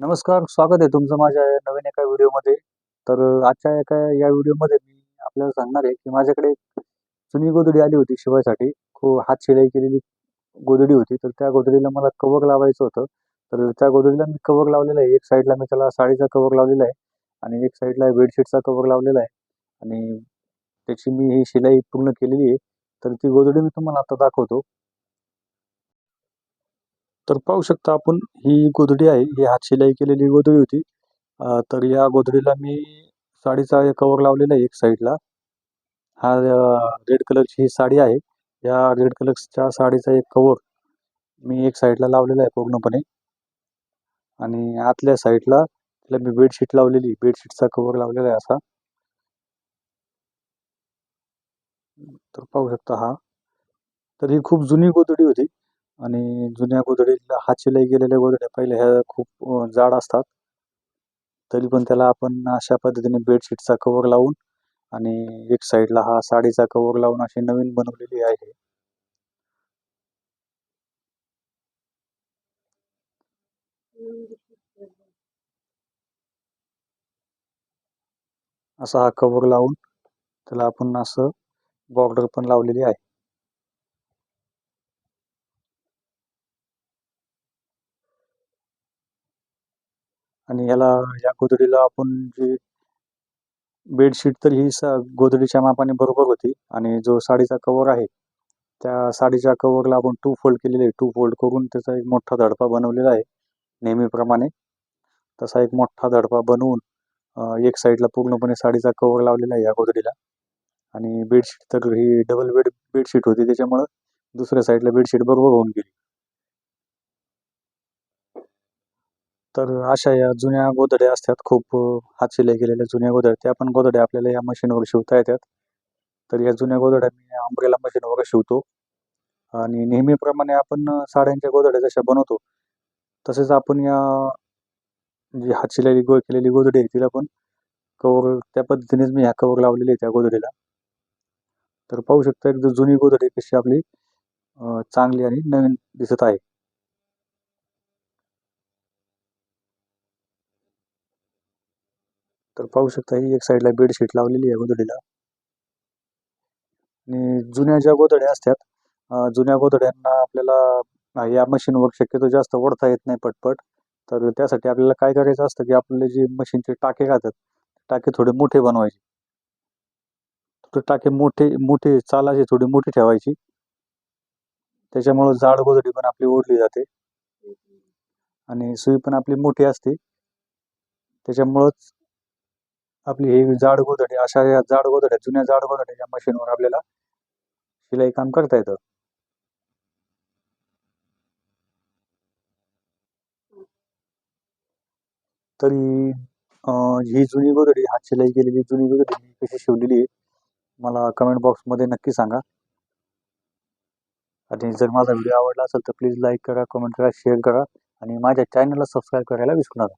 नमस्कार स्वागत आहे तुमचं माझ्या नवीन एका व्हिडिओमध्ये. तर आजच्या एका या व्हिडिओमध्ये मी आपल्याला सांगणार आहे की माझ्याकडे जुनी गोधडी आली होती शिवायसाठी. खूप हात शिलाई केलेली गोधडी होती. तर त्या गोधडीला मला कवक लावायचं होतं. तर त्या गोधडीला मी कवक लावलेलं आहे. एक साईडला मी त्याला साडीचा कवक लावलेला आहे आणि एक साईडला बेडशीटचा कवक लावलेला आहे. आणि त्याची मी ही शिलाई पूर्ण केलेली आहे. तर ती गोधडी मी तुम्हाला आता दाखवतो. तर पाहू शकता आपण ही गोधडी आहे. ही हात शिलाई केलेली गोधडी होती. तर या गोधडीला मी साडीचा कवर लावलेला आहे एक साईडला हा रेड कलरची ही साडी आहे. या रेड कलरच्या साडीचा एक कवर मी एक साईडला लावलेला आहे पूर्णपणे. आणि आतल्या साईडला तिला मी बेडशीट लावलेली बेडशीटचा कवर लावलेला आहे असा. तर पाहू शकता हा. तर ही खूप जुनी गोधडी होती. आणि जुन्या गोधडीला हात गेलेल्या गोधड्या पहिल्या ह्या खूप जाड असतात. तरी पण त्याला आपण अशा पद्धतीने बेडशीटचा कवर लावून आणि एक साईडला हा साडीचा कवर लावून अशी नवीन बनवलेली आहे. असा हा कवर लावून त्याला आपण असं बॉर्डर पण लावलेली आहे. आणि याला या गोधडीला आपण जी बेडशीट तर ही सा गोधडीच्या मापाने बरोबर होती आणि जो साडीचा कवर आहे त्या साडीच्या कवरला आपण टू फोल्ड केलेले आहे. टू फोल्ड करून त्याचा एक मोठा धडपा बनवलेला आहे नेहमीप्रमाणे. तसा एक मोठा धडपा बनवून एक साईडला पूर्णपणे साडीचा कवर लावलेला आहे या गोधडीला. आणि बेडशीट तर ही डबल बेड बेडशीट होती त्याच्यामुळं दुसऱ्या साईडला बेडशीट बरोबर होऊन गेली. तर अशा या जुन्या गोदड्या असतात. खूप हात शिलाई केलेल्या जुन्या गोदड्या त्या पण गोदड्या आपल्याला या मशीनवर शिवता येतात. तर या जुन्या गोदड्या मी अंब्रेला मशीनवर शिवतो. आणि नेहमीप्रमाणे आपण साड्यांच्या गोदड्या जशा बनवतो तसेच आपण या जी हात शिलाई गोळ केलेली गोदडी आहे तिला पण कवर त्या पद्धतीनेच मी ह्या कवर लावलेली आहे त्या गोदडीला तर पाहू शकता एकदम जुनी गोदडी कशी आपली चांगली आणि नवीन दिसत आहे. तर पाहू शकता ही एक साईडला बेडशीट लावलेली आहे गोधडीला. आणि जुन्या ज्या गोधड्या असतात जुन्या गोधड्यांना आपल्याला या मशीनवर शक्यतो जास्त ओढता येत नाही पटपट. तर त्यासाठी आपल्याला काय करायचं असतं की आपले जे मशीनचे टाके घातात टाके थोडे मोठे बनवायचे. थोडे टाके मोठे मोठे चालाचे थोडी मोठी ठेवायची. त्याच्यामुळं जाड गोधडी पण आपली ओढली जाते. आणि सुई पण आपली मोठी असते. त्याच्यामुळंच आपली ही जाड गोधडी अशा या जाड गोधड्या जुन्या जाड गोधड्या या मशीनवर आपल्याला शिलाई काम करता येतं. तरी ही जुनी गोदडी हात शिलाई केलेली जुनी गोदडी मी कशी शिवलेली आहे मला कमेंट बॉक्समध्ये नक्की सांगा. आणि जर माझा व्हिडिओ आवडला असेल तर प्लीज लाईक करा कमेंट करा शेअर करा आणि माझ्या चॅनलला सबस्क्राईब करायला विसरू नका.